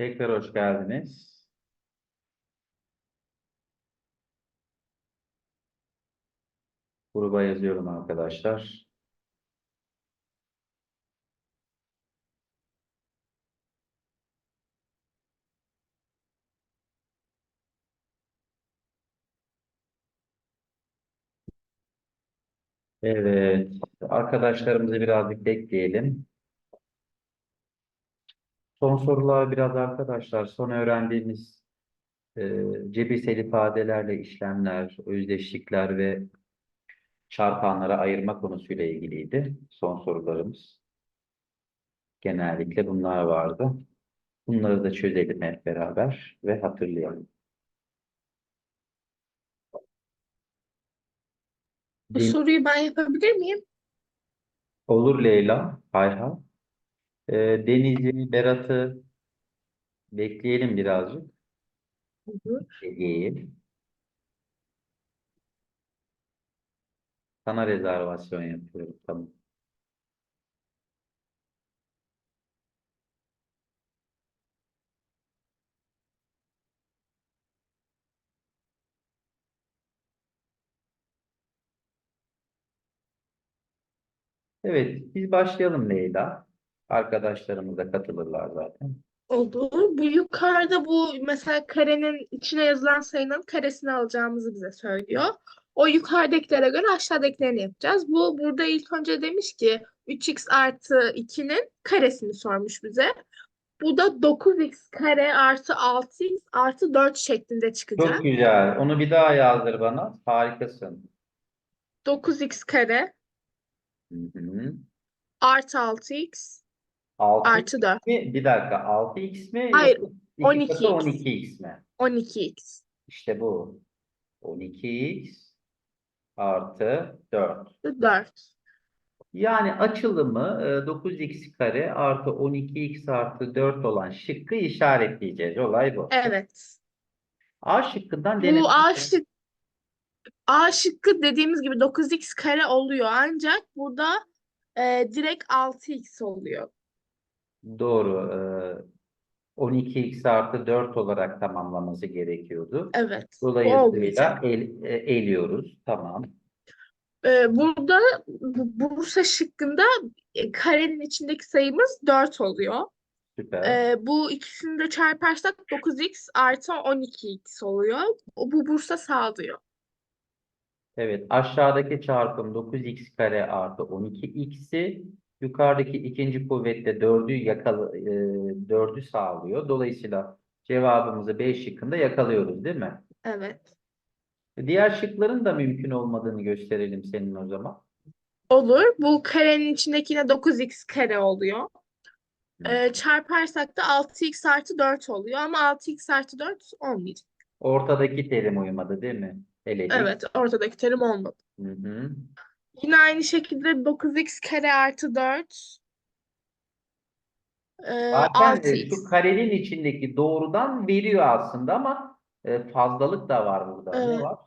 Tekrar hoş geldiniz. Gruba yazıyorum arkadaşlar. Evet, arkadaşlarımızı birazcık bekleyelim. Son sorular biraz arkadaşlar, son öğrendiğimiz e, cebirsel ifadelerle işlemler, özdeşlikler ve çarpanlara ayırma konusuyla ilgiliydi. Son sorularımız. Genellikle bunlar vardı. Bunları da çözelim hep beraber ve hatırlayalım. Bu Din- soruyu ben yapabilir miyim? Olur Leyla, Ayhan. Ee, Deniz'i, Berat'ı bekleyelim birazcık. Ege'yi. Sana rezervasyon yapıyorum. Tamam. Evet, biz başlayalım Leyla. Arkadaşlarımız da katılırlar zaten. Olur. Bu yukarıda bu mesela karenin içine yazılan sayının karesini alacağımızı bize söylüyor. O yukarıdakilere göre aşağıdakilerini yapacağız. Bu burada ilk önce demiş ki 3x artı 2'nin karesini sormuş bize. Bu da 9x kare artı 6x artı 4 şeklinde çıkacak. Çok güzel. Onu bir daha yazdır bana. Harikasın. 9x kare Hı hı. artı 6x 6 artı 4. mi? Bir dakika. 6x mi? Hayır, yoksa iki katı 12x. 12x mi? 12x İşte bu. 12x artı 4. 4. Yani açılımı e, 9x kare artı 12x artı 4 olan şıkkı işaretleyeceğiz. Olay bu. Evet. A şıkkından denemek Bu A şık A şıkkı dediğimiz gibi 9x kare oluyor ancak burada e, direkt 6x oluyor. Doğru. e, 12x artı 4 olarak tamamlaması gerekiyordu. Evet. Dolayısıyla el, e, eliyoruz. Tamam. E, burada bu- Bursa şıkkında e, karenin içindeki sayımız 4 oluyor. Süper. E, bu ikisini de çarparsak 9x artı 12x oluyor. Bu Bursa sağlıyor. Evet, aşağıdaki çarpım 9x kare artı 12x'i yukarıdaki ikinci kuvvetle 4'ü yakala, e, 4'ü sağlıyor. Dolayısıyla cevabımızı B şıkkında yakalıyoruz değil mi? Evet. Diğer şıkların da mümkün olmadığını gösterelim senin o zaman. Olur. Bu karenin içindeki yine 9x kare oluyor. Ee, çarparsak da 6x artı 4 oluyor ama 6x artı 4 olmayacak. Ortadaki terim uymadı değil mi? Eledik. Evet, ortadaki terim olmadı. Hı hı. Yine aynı şekilde 9x kare artı 4 ee, Zaten e, 6x. şu karenin içindeki doğrudan veriyor aslında ama e, fazlalık da var burada. Ne Evet. var?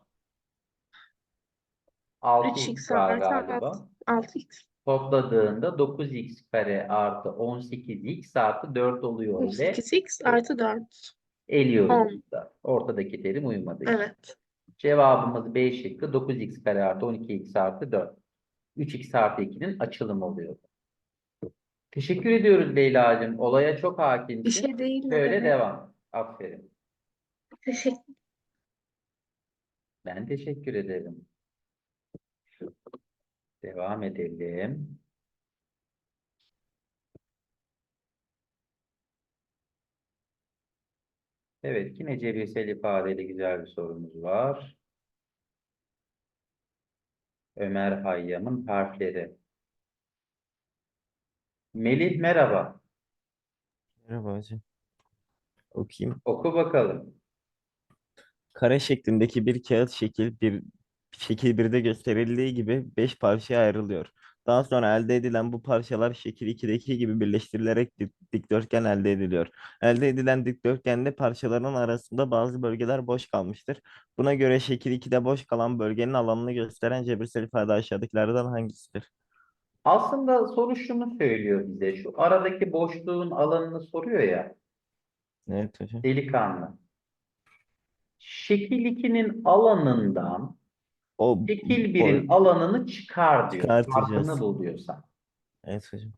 6x 3x var artı galiba. 6x. Topladığında 9x kare artı 18x artı 4 oluyor ile 8x artı 4. eliyoruz. Burada. Ortadaki terim uymadı. Evet. Cevabımız B şıkkı 9x kare artı 12x artı 4. 3x artı 2'nin açılımı oluyor. Teşekkür ediyoruz Leyla'cığım. Olaya çok Bir hakimsin. şey değil Böyle demek. devam. Aferin. Teşekkür. Ben teşekkür ederim. Devam edelim. Evet, yine cebirsel ifadeli güzel bir sorumuz var. Ömer Hayyam'ın harfleri. Melih merhaba. Merhaba hocam. Okuyayım. Oku bakalım. Kare şeklindeki bir kağıt şekil bir şekil 1'de gösterildiği gibi 5 parçaya ayrılıyor. Daha sonra elde edilen bu parçalar şekil 2'deki gibi birleştirilerek dik- dikdörtgen elde ediliyor. Elde edilen dikdörtgende parçaların arasında bazı bölgeler boş kalmıştır. Buna göre şekil 2'de boş kalan bölgenin alanını gösteren cebirsel ifade aşağıdakilerden hangisidir? Aslında soru şunu söylüyor bize. Şu aradaki boşluğun alanını soruyor ya. Evet hocam. Delikanlı. Şekil 2'nin alanından O şekil boy- 1'in alanını çıkar diyor. Farkını bul diyorsan. Evet hocam.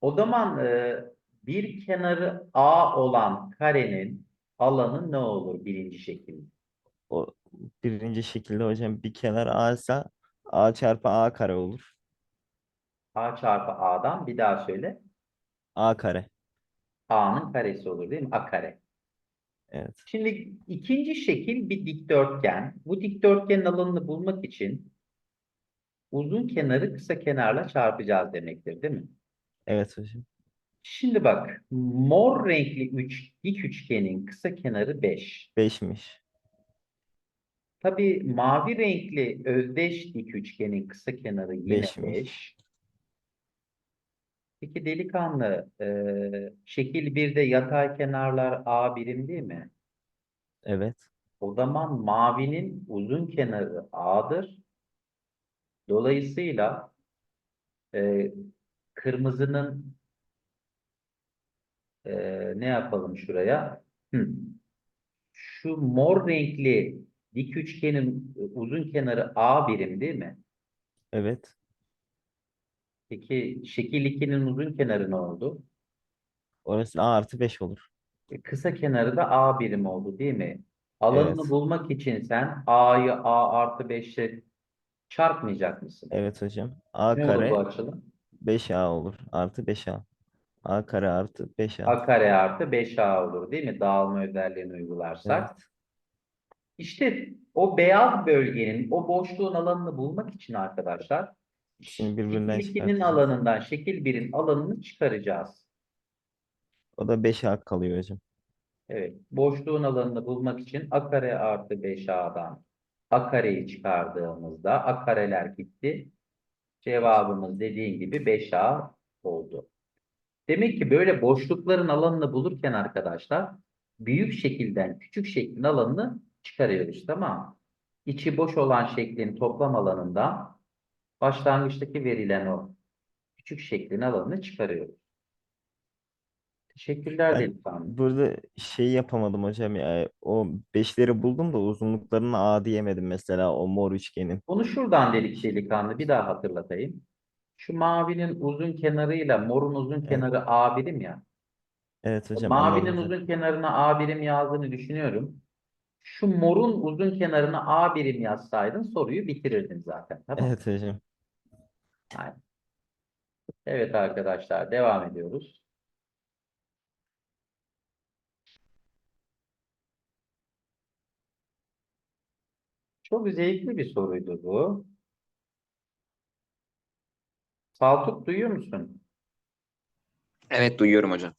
O zaman e, bir kenarı A olan karenin alanı ne olur birinci şekilde? O birinci şekilde hocam bir kenar A ise A çarpı A kare olur. A çarpı A'dan bir daha söyle. A kare. A'nın karesi olur değil mi? A kare. Evet. Şimdi ikinci şekil bir dikdörtgen. Bu dikdörtgenin alanını bulmak için uzun kenarı kısa kenarla çarpacağız demektir değil mi? Evet hocam. Şimdi bak mor renkli üç, dik üçgenin kısa kenarı 5. 5'miş. Tabii mavi renkli özdeş dik üçgenin kısa kenarı yine Beşmiş. 5. Peki delikanlı, eee, şekil 1'de yatay kenarlar A birim değil mi? Evet. O zaman mavinin uzun kenarı A'dır. Dolayısıyla eee, kırmızının eee, ne yapalım şuraya? Hı. Şu mor renkli dik üçgenin e, uzun kenarı A birim değil mi? Evet. Peki şekil 2'nin uzun kenarı ne oldu? Orası A artı 5 olur. E, kısa kenarı da A birim oldu değil mi? Alanını Evet. bulmak için sen A'yı A artı 5'e çarpmayacak mısın? Evet hocam. A Ne olur kare bu açılım? 5A olur. Artı 5A. A kare artı 5A. A kare artı 5A olur değil mi? Dağılma özelliğini uygularsak. Evet. İşte o beyaz bölgenin, o boşluğun alanını bulmak için arkadaşlar İkisini birbirinden şekil 2'nin çıkartacağız. alanından şekil 1'in alanını çıkaracağız. O da 5A kalıyor hocam. Evet. Boşluğun alanını bulmak için a kare artı 5a'dan a kareyi çıkardığımızda a kareler gitti. Cevabımız dediğin gibi 5a oldu. Demek ki böyle boşlukların alanını bulurken arkadaşlar büyük şekilden küçük şeklin alanını çıkarıyoruz tamam mı? İçi boş olan şeklin toplam alanından başlangıçtaki verilen o küçük şeklin alanını çıkarıyoruz. Teşekkürler Ben delikanlı. burada şey yapamadım hocam ya. O 5'leri buldum da uzunluklarına A diyemedim mesela o mor üçgenin. Bunu şuradan delik delikanlı bir daha hatırlatayım. Şu mavinin uzun kenarıyla morun uzun Evet. kenarı A birim ya. Evet hocam Mavinin hocam. uzun kenarına A birim yazdığını düşünüyorum. Şu morun uzun kenarına A birim yazsaydın soruyu bitirirdin zaten. Tamam. mı? Evet hocam. Evet arkadaşlar devam ediyoruz. Çok zevkli bir soruydu bu. Saltuk duyuyor musun? Evet duyuyorum hocam.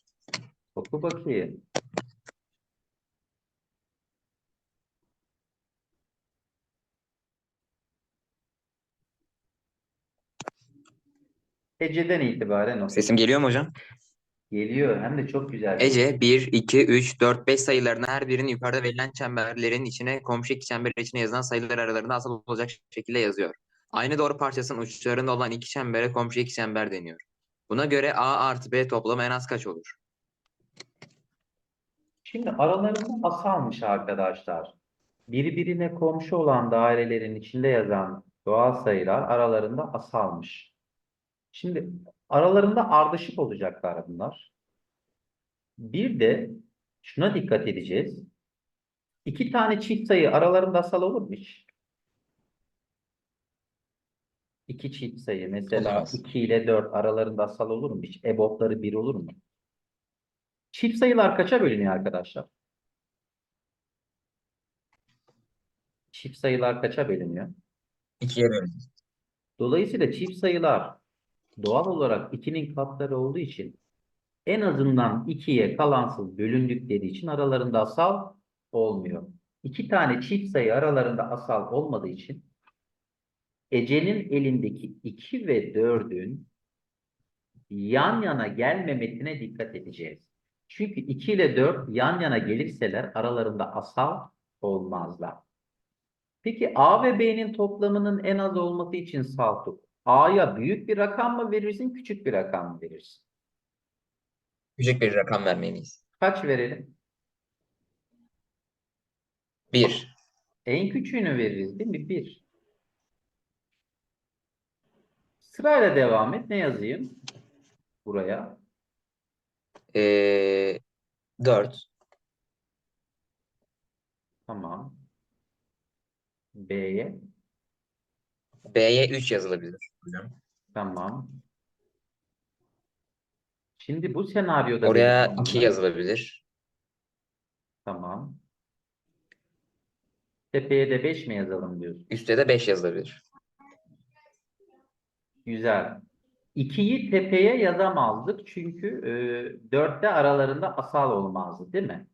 Oku bakayım. Ece'den itibaren oku. Sesim geliyor mu hocam? Geliyor hem de çok güzel. Ece 1, 2, 3, 4, 5 sayılarının her birinin yukarıda verilen çemberlerin içine komşu iki çember içine yazılan sayılar aralarında asal olacak şekilde yazıyor. Aynı doğru parçasının uçlarında olan iki çembere komşu iki çember deniyor. Buna göre A artı B toplamı en az kaç olur? Şimdi aralarında asalmış arkadaşlar. Birbirine komşu olan dairelerin içinde yazan doğal sayılar aralarında asalmış. Şimdi aralarında ardışık olacaklar bunlar. Bir de şuna dikkat edeceğiz. İki tane çift sayı aralarında asal olur mu hiç? İki çift sayı mesela Olmaz. 2 ile 4 aralarında asal olur mu hiç? EBOB'ları 1 olur mu? Çift sayılar kaça bölünüyor arkadaşlar? Çift sayılar kaça bölünüyor? İkiye bölün. Dolayısıyla çift sayılar doğal olarak 2'nin katları olduğu için en azından 2'ye kalansız bölündükleri için aralarında asal olmuyor. İki tane çift sayı aralarında asal olmadığı için Ece'nin elindeki 2 ve 4'ün yan yana gelmemesine dikkat edeceğiz. Çünkü 2 ile 4 yan yana gelirseler aralarında asal olmazlar. Peki A ve B'nin toplamının en az olması için Saltuk, A'ya büyük bir rakam mı verirsin, küçük bir rakam mı verirsin? Küçük bir rakam vermeliyiz. Kaç verelim? 1. En küçüğünü veririz değil mi? 1. Sırayla devam et. Ne yazayım? Buraya. Ee, 4. Tamam. B'ye. B'ye 3 yazılabilir hocam. Tamam. Şimdi bu senaryoda Oraya benim 2 anlamda- yazılabilir. Tamam. Tepeye de 5 mi yazalım diyorsun? Üste de 5 yazılabilir. Güzel. 2'yi tepeye yazamazdık çünkü e, 4'te aralarında asal olmazdı değil mi?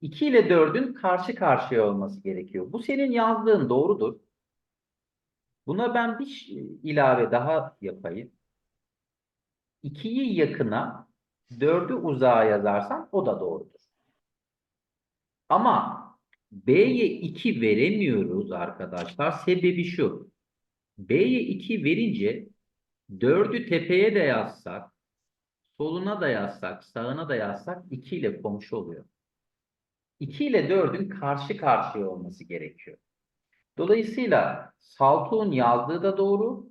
2 ile 4'ün karşı karşıya olması gerekiyor. Bu senin yazdığın doğrudur. Buna ben bir ş- ilave daha yapayım. 2'yi yakına, 4'ü uzağa yazarsan o da doğrudur. Ama B'ye 2 veremiyoruz arkadaşlar. Sebebi şu. B'ye 2 verince 4'ü tepeye de yazsak, soluna da yazsak, sağına da yazsak 2 ile komşu oluyor. 2 ile 4'ün karşı karşıya olması gerekiyor. Dolayısıyla Saltuğ'un yazdığı da doğru,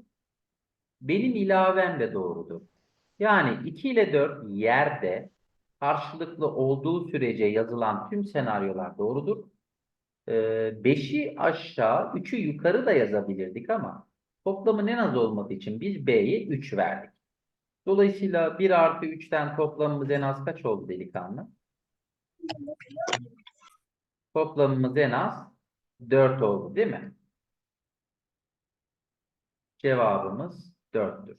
benim ilavem de doğrudur. Yani 2 ile 4 yerde karşılıklı olduğu sürece yazılan tüm senaryolar doğrudur. 5'i aşağı, 3'ü yukarı da yazabilirdik ama toplamın en az olması için biz B'ye 3 verdik. Dolayısıyla 1 artı 3'ten toplamımız en az kaç oldu delikanlı? Toplamımız en az 4 oldu değil mi? Cevabımız 4'tür.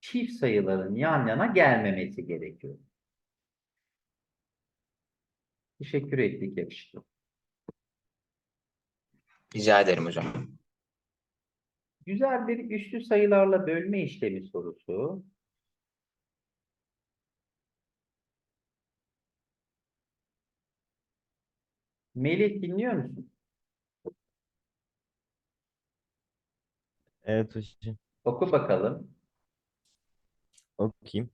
Çift sayıların yan yana gelmemesi gerekiyor. Teşekkür ettik yakışıklı. Rica ederim hocam. Güzel bir üslü sayılarla bölme işlemi sorusu. Melih dinliyor musun? Evet hocam. Oku bakalım. Okuyayım.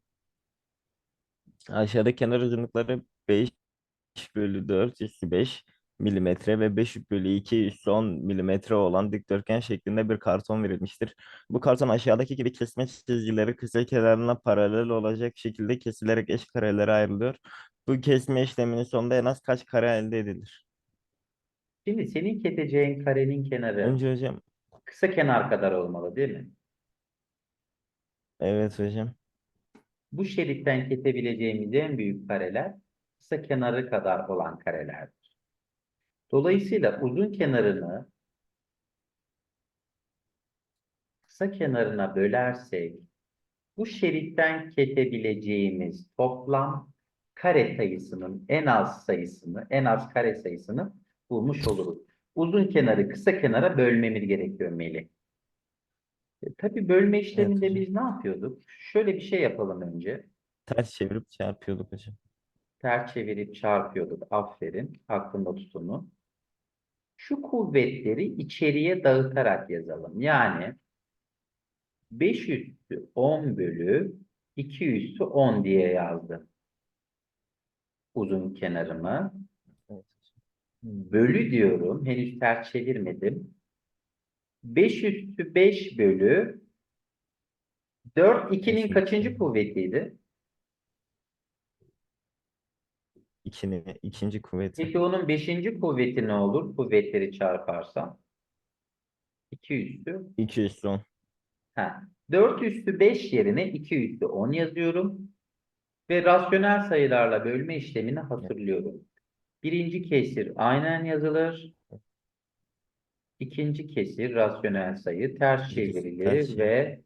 Aşağıda kenar uzunlukları 5 bölü 4 üssü 5 milimetre ve 5 bölü 2 üssü 10 milimetre olan dikdörtgen şeklinde bir karton verilmiştir. Bu karton aşağıdaki gibi kesme çizgileri kısa kenarına paralel olacak şekilde kesilerek eş karelere ayrılıyor. Bu kesme işleminin sonunda en az kaç kare elde edilir? Şimdi senin keseceğin karenin kenarı Önce hocam. kısa kenar kadar olmalı değil mi? Evet hocam. Bu şeritten kesebileceğimiz en büyük kareler kısa kenarı kadar olan karelerdir. Dolayısıyla uzun kenarını kısa kenarına bölersek bu şeritten kesebileceğimiz toplam kare sayısının en az sayısını, en az kare sayısını bulmuş oluruz. Uzun kenarı kısa kenara bölmemiz gerekiyor Melih. E, tabii bölme işleminde hocam. biz ne yapıyorduk? Şöyle bir şey yapalım önce. Ters çevirip çarpıyorduk hocam. Ters çevirip çarpıyorduk. Aferin. Aklında tutunu. Şu kuvvetleri içeriye dağıtarak yazalım. Yani 5 üstü 10 bölü 2 üstü 10 diye yazdım. Uzun kenarımı. Bölü diyorum. Henüz ters çevirmedim. 5 üstü 5 bölü 4 2'nin Beş kaçıncı üstü. kuvvetiydi? İkinin, ikinci kuvveti. Peki onun 5. kuvveti ne olur? Kuvvetleri çarparsam. 2 üstü. 2 üssü 10. Ha. 4 üstü 5 yerine 2 üstü 10 yazıyorum. Ve rasyonel sayılarla bölme işlemini hatırlıyorum. Birinci kesir aynen yazılır. İkinci kesir rasyonel sayı ters çevrilir ters ve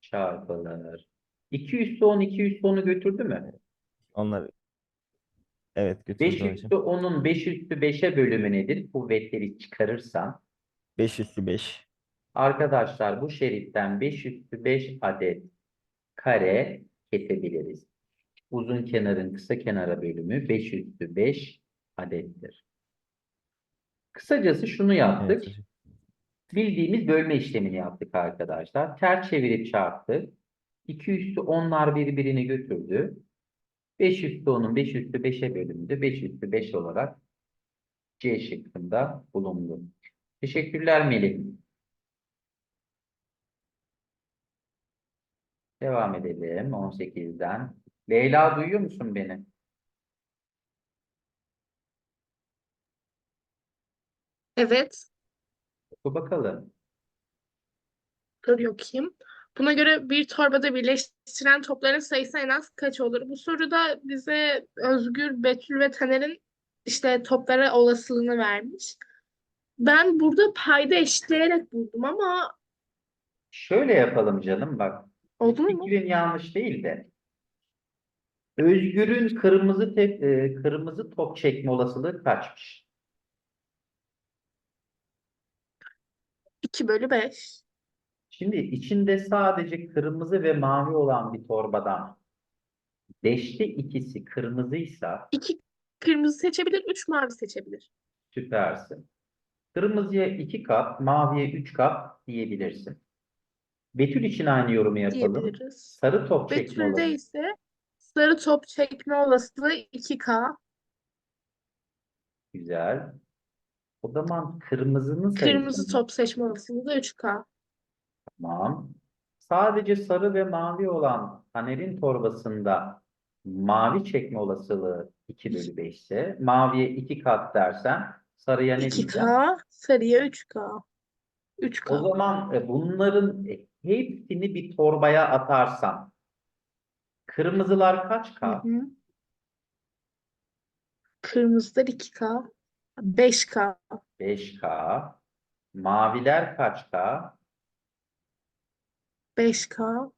çarpılır. 2 üstü 10 2 üstü 10'u götürdü mü? Onlar evet 5 götürdü hocam. üstü 10'un 5 üstü 5'e bölümü nedir? Kuvvetleri çıkarırsam 5 üssü 5. Arkadaşlar bu şeritten 5 üstü 5 adet kare kesebiliriz. Uzun kenarın kısa kenara bölümü 5 üstü 5 adettir. Kısacası şunu yaptık. Evet. Bildiğimiz bölme işlemini yaptık arkadaşlar. Ters çevirip çarptık. 2 üstü 10'lar birbirini götürdü. 5 üstü 10'un 5 üstü 5'e bölündü. 5 üstü 5 olarak C şıkkında bulundu. Teşekkürler Melih. Devam edelim 18'den. Leyla duyuyor musun beni? Evet. Oku bakalım. Dur bakayım. Buna göre bir torbada birleştiren topların sayısı en az kaç olur? Bu soruda bize Özgür, Betül ve Taner'in işte toplara olasılığını vermiş. Ben burada payda eşitleyerek buldum ama Şöyle yapalım canım bak. oldu mu? Fikrin yanlış değil de. Özgür'ün kırmızı te- e, kırmızı top çekme olasılığı kaçmış? 2 bölü 5. Şimdi içinde sadece kırmızı ve mavi olan bir torbadan beşte ikisi kırmızıysa 2 kırmızı seçebilir, 3 mavi seçebilir. süpersin. Kırmızıya iki kap, maviye üç kap diyebilirsin. Betül için aynı yorumu yapalım. diyebiliriz. Sarı top çekme Betül'de olasılığı. ise sarı top çekme olasılığı 2K. Güzel. O zaman kırmızının sayısı Kırmızı top seçme olasılığı da 3K. Tamam. Sadece sarı ve mavi olan Taner'in torbasında mavi çekme olasılığı 2 bölü 5 ise maviye 2 kat dersen sarıya ne diyeceğim? 2K, sarıya 3K. O 3K. zaman e, bunların hepsini bir torbaya atarsam kırmızılar kaç Hı K? hı. Kırmızılar 2K. 5K. 5K. Maviler kaç K? 5K.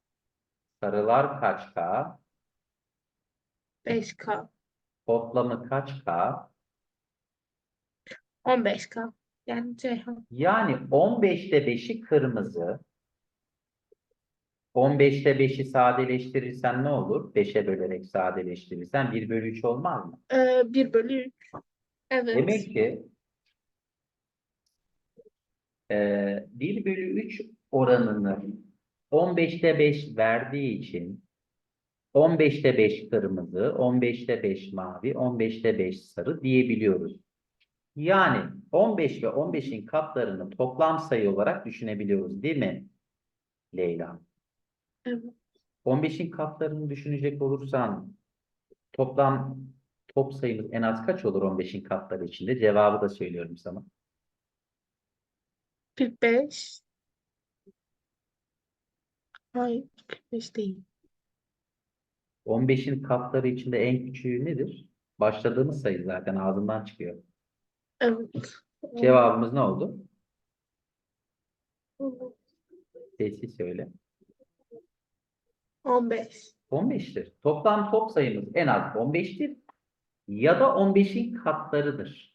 Sarılar kaç K? 5K. Toplamı kaç K? 15K. Yani Ceyhan. Yani 15'te 5'i kırmızı. 15'te 5'i sadeleştirirsen ne olur? 5'e bölerek sadeleştirirsen 1 bölü 3 olmaz mı? Ee, 1 bölü 3. Evet. Demek ki eee 1 bölü 3 oranını 15'te 5 verdiği için 15'te 5 kırmızı, 15'te 5 mavi, 15'te 5 sarı diyebiliyoruz. Yani 15 ve 15'in katlarını toplam sayı olarak düşünebiliyoruz değil mi Leyla? Evet. 15'in katlarını düşünecek olursan toplam top sayımız en az kaç olur 15'in katları içinde? Cevabı da söylüyorum sana. 45. Hayır, 45 değil. 15'in katları içinde en küçüğü nedir? Başladığımız sayı zaten ağzından çıkıyor. Evet. Cevabımız ne oldu? Sessiz söyle. 15. 15'tir. Toplam top sayımız en az 15'tir ya da 15'in katlarıdır.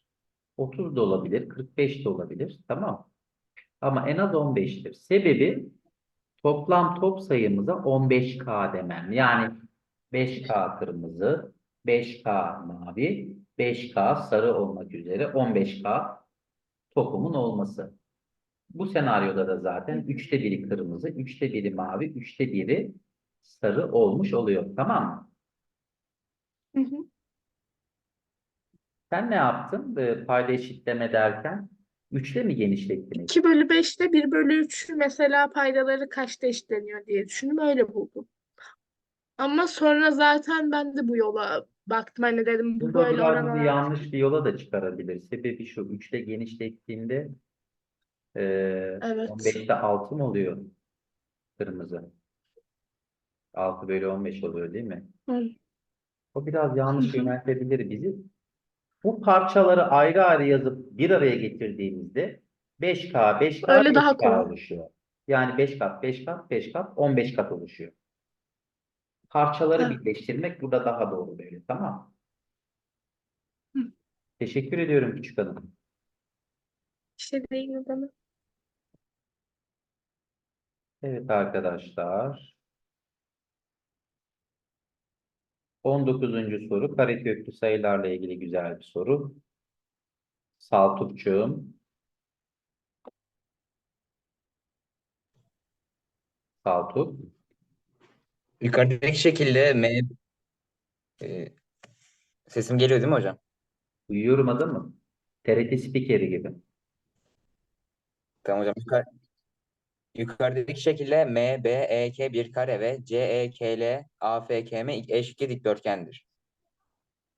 30 da olabilir, 45 de olabilir. Tamam. Ama en az 15'tir. Sebebi toplam top sayımıza 15K demem. Yani 5K kırmızı, 5K mavi, 5K sarı olmak üzere 15K topumun olması. Bu senaryoda da zaten 3'te biri kırmızı, 3'te biri mavi, 3'te biri sarı olmuş oluyor. Tamam mı? Hı hı. Sen ne yaptın e, payda eşitleme derken? 3'te mi genişlettin? 2 bölü 5'te 1 bölü 3 mesela paydaları kaçta eşitleniyor diye düşündüm. Öyle buldum. Ama sonra zaten ben de bu yola baktım. Hani dedim bu Burada böyle biraz bizi yanlış bir yola da çıkarabilir. Sebebi şu 3'te genişlettiğinde e, Evet. 15'te 6 mı oluyor kırmızı? 6 bölü 15 oluyor değil mi? Hı. O biraz yanlış Hı hı. yöneltebilir bizi. Bu parçaları ayrı ayrı yazıp bir araya getirdiğimizde 5K, 5K, Öyle daha 5K kolay. oluşuyor. Yani 5 kat, 5 kat, 5 kat, 15 kat oluşuyor. Parçaları Evet. birleştirmek burada daha doğru böyle, tamam? Hı. Teşekkür ediyorum küçük hanım. İşte değil mi bana? Evet arkadaşlar. 19. soru kareköklü sayılarla ilgili güzel bir soru. Saltukçuğum. Saltuk. Yukarıdaki şekilde M Ee, sesim geliyor değil mi hocam? Uyuyorum adım mı? TRT spikeri gibi. Tamam hocam. Yukarı, yukarıdaki şekilde M, B, E, K bir kare ve C, E, K, L, A, F, K, M eşitli dikdörtgendir.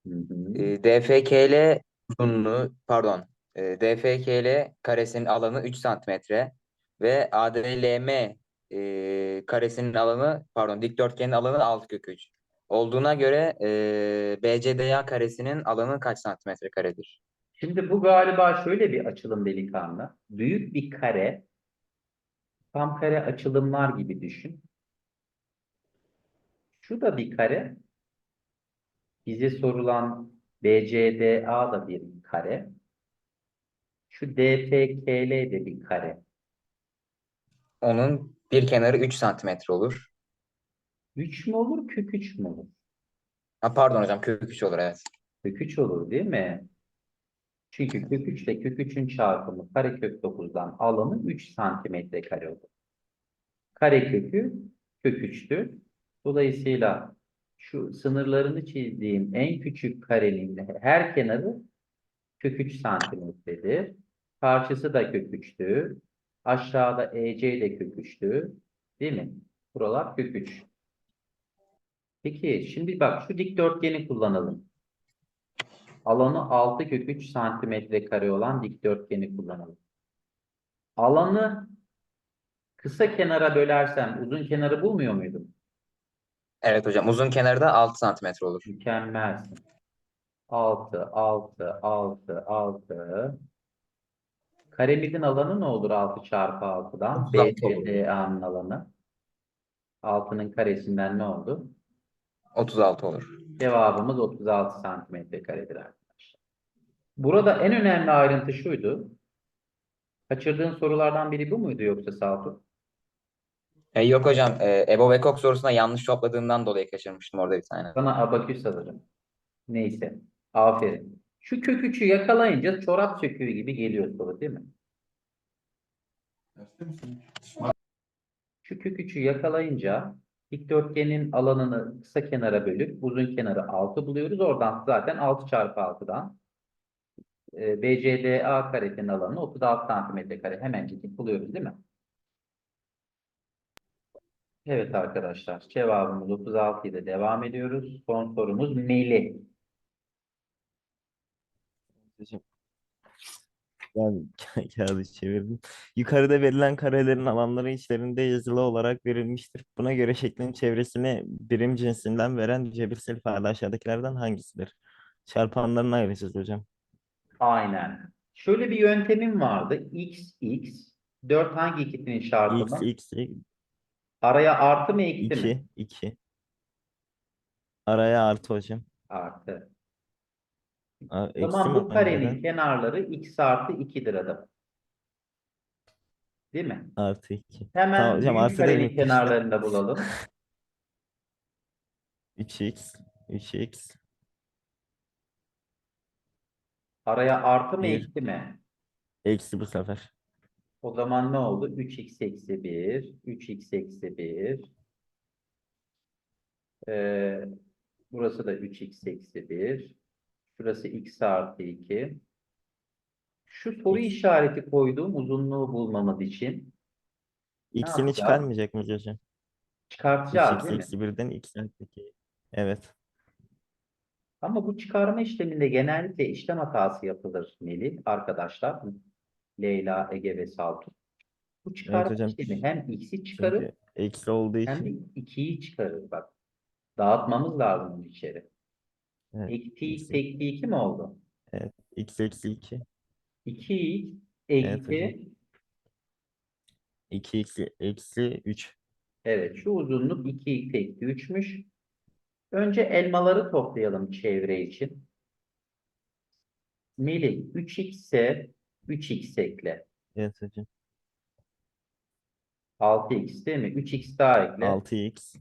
Hı hı. E, DFKL uzunluğu pardon e, DFKL karesinin alanı 3 santimetre ve ADLM e, karesinin alanı pardon dikdörtgenin alanı 6 kök 3 olduğuna göre e, BCDA karesinin alanı kaç santimetre karedir? Şimdi bu galiba şöyle bir açılım delikanlı. Büyük bir kare, tam kare açılımlar gibi düşün. Şu da bir kare. Bize sorulan BCDA da bir kare. Şu DFKL de bir kare. Onun bir kenarı 3 santimetre olur. 3 mü olur, kök 3 mü olur? Ha, pardon hocam kök 3 olur evet. Kök 3 olur değil mi? Çünkü kök 3 ile kök 3'ün çarpımı karekök 9'dan alanı 3 santimetre kare olur. Karekökü kök 3'tür. Dolayısıyla şu sınırlarını çizdiğim en küçük karenin her kenarı kök 3 santimetredir. Karşısı da kök 3'tü. Aşağıda EC de kök 3'tü. Değil mi? Buralar kök 3. Peki şimdi bak şu dikdörtgeni kullanalım. Alanı 6 kök 3 santimetre kare olan dikdörtgeni kullanalım. Alanı kısa kenara bölersem uzun kenarı bulmuyor muydum? Evet hocam uzun kenarı da 6 santimetre olur. Mükemmelsin. 6, 6, 6, 6. Karemizin alanı ne olur 6 çarpı 6'dan? 36 olur. BCDA'nın alanı. 6'nın karesinden ne oldu? 36 olur. Cevabımız 36 santimetre karedir arkadaşlar. Burada en önemli ayrıntı şuydu. Kaçırdığın sorulardan biri bu muydu yoksa Saltuk? E, yok hocam e, Ebo ve Cox sorusuna yanlış topladığımdan dolayı kaçırmıştım orada bir tane. Sana abaküs alırım. Neyse. Aferin. Şu kök üçü yakalayınca çorap söküğü gibi geliyor soru değil mi? Şu kök üçü yakalayınca dikdörtgenin alanını kısa kenara bölüp uzun kenarı 6 buluyoruz. Oradan zaten 6 çarpı 6'dan e, BCDA karenin alanını 36 santimetre kare hemencik buluyoruz değil mi? Evet arkadaşlar cevabımız 36 ile devam ediyoruz. Son sorumuz Melih. Hocam. Ben ka- kağıdı çevirdim. Yukarıda verilen karelerin alanları içlerinde yazılı olarak verilmiştir. Buna göre şeklin çevresini birim cinsinden veren cebirsel ifade aşağıdakilerden hangisidir? Çarpanlarını ayıracağız hocam. Aynen. Şöyle bir yöntemim vardı. X, X. 4 hangi ikisinin X, çarpımı? X, Araya artı mı eksi mi? 2, 2. Araya artı hocam. Artı. A- Eksi Tamam bu karenin önceden? kenarları x artı 2'dir adam. Değil mi? Artı 2. Hemen Tamam hocam, büyük artı karenin değil mi? kenarlarında bulalım. 3x, 3x, Araya artı mı Bir. eksi mi? eksi bu sefer. O zaman ne oldu? 3x eksi 1, 3x eksi 1. Ee, burası da 3x eksi 1. Şurası x artı 2. Şu soru işareti koyduğum uzunluğu bulmamız için X'ini yapacağız? çıkarmayacak mıyız hocam? çıkartacağız 3x değil mi? eksi 1'den x artı 2. Evet. Ama bu çıkarma işleminde genellikle işlem hatası yapılır Melih arkadaşlar. Leyla, Ege ve Saltuk. Bu çıkarma hocam. işlemi hem x'i çıkarır Çünkü eksi olduğu hem de için 2'yi çıkarır bak. Dağıtmamız lazım bunu içeri. Evet, Eksi x eksi. eksi 2 mi oldu? x eksi 2. 2x Evet eksi 2x eksi 3. evet şu uzunluk 2x eksi 3'müş. Önce elmaları toplayalım çevre için. Melih 3x ise 3x ekle. Evet hocam. 6x değil mi? 3x daha ekle. 6x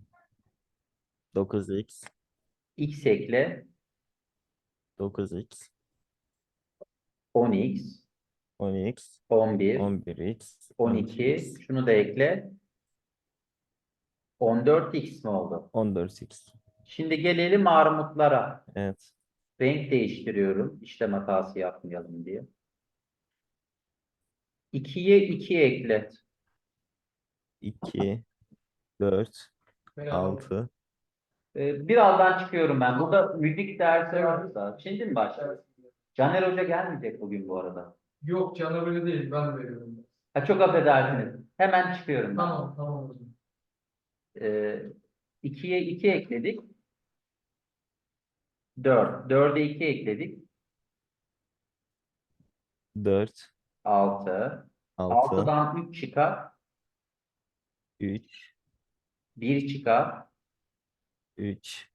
9x x ekle. 9x 10x, 10x 11, 11x 12. 12x Şunu da ekle. 14x mi oldu? 14x. Şimdi gelelim armutlara. Evet. Renk değiştiriyorum. İşlem hatası yapmayalım diye. 2'ye 2 ekle. 2, 4, 6. Ee, birazdan çıkıyorum ben. Burada müzik dersi varsa. Şimdi mi başlıyoruz? Caner Hoca gelmeyecek bugün bu arada. Yok Caner öyle değil. Ben veriyorum. Ha, çok affedersiniz. Hemen çıkıyorum ben. Tamam tamam hocam. Ee, 2'ye 2 ekledik. 4. 4'e 2 ekledik. 4, 6. 6, 6'dan 3 çıkar. 3, 1 çıkar. 3,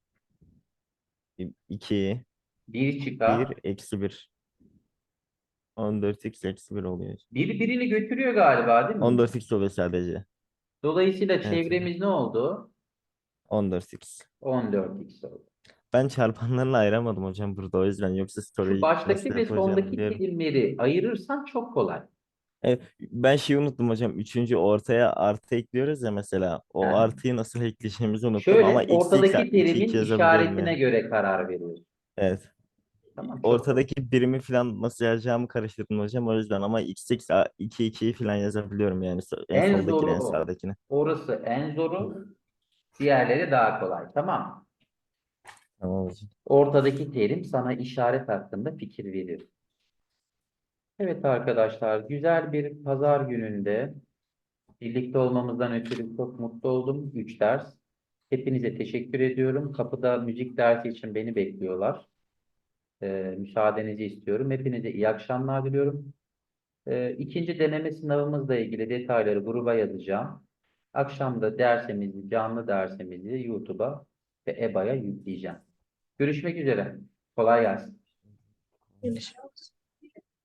2, 1 çıkar. 1, eksi 1. 14x eksi 1 oluyor. Biri birini götürüyor galiba değil mi? 14x oluyor sadece. Dolayısıyla Evet. çevremiz ne oldu? 14x. 14x oldu. Ben çarpanlarını ayıramadım hocam burada o yüzden yoksa story Şu baştaki nasıl ve yapacağımı sondaki biliyorum. terimleri ayırırsan çok kolay. Evet, ben şeyi unuttum hocam. Üçüncü ortaya artı ekliyoruz ya mesela. O Ha. artıyı nasıl ekleyeceğimizi unuttum Şöyle ama x, x, ortadaki iki, iki terimin yazabiliyorum işaretine yani. göre karar veriyorsun. Evet. Tamam, çok Ortadaki birimi falan nasıl yazacağımı karıştırdım hocam o yüzden ama x, x, 2, 2'yi falan yazabiliyorum yani so- en En zoru en o. Orası en zoru, diğerleri daha kolay. Tamam. Tamam hocam. Ortadaki terim sana işaret hakkında fikir verir. Evet arkadaşlar, güzel bir pazar gününde birlikte olmamızdan ötürü çok mutlu oldum. 3 ders. Hepinize teşekkür ediyorum. Kapıda müzik dersi için beni bekliyorlar. Ee, müsaadenizi istiyorum. Hepinize iyi akşamlar diliyorum. Ee, ikinci deneme sınavımızla ilgili detayları gruba yazacağım. Akşam da dersimizi, canlı dersimizi YouTube'a ve EBA'ya yükleyeceğim. Görüşmek üzere. Kolay gelsin. Görüşürüz.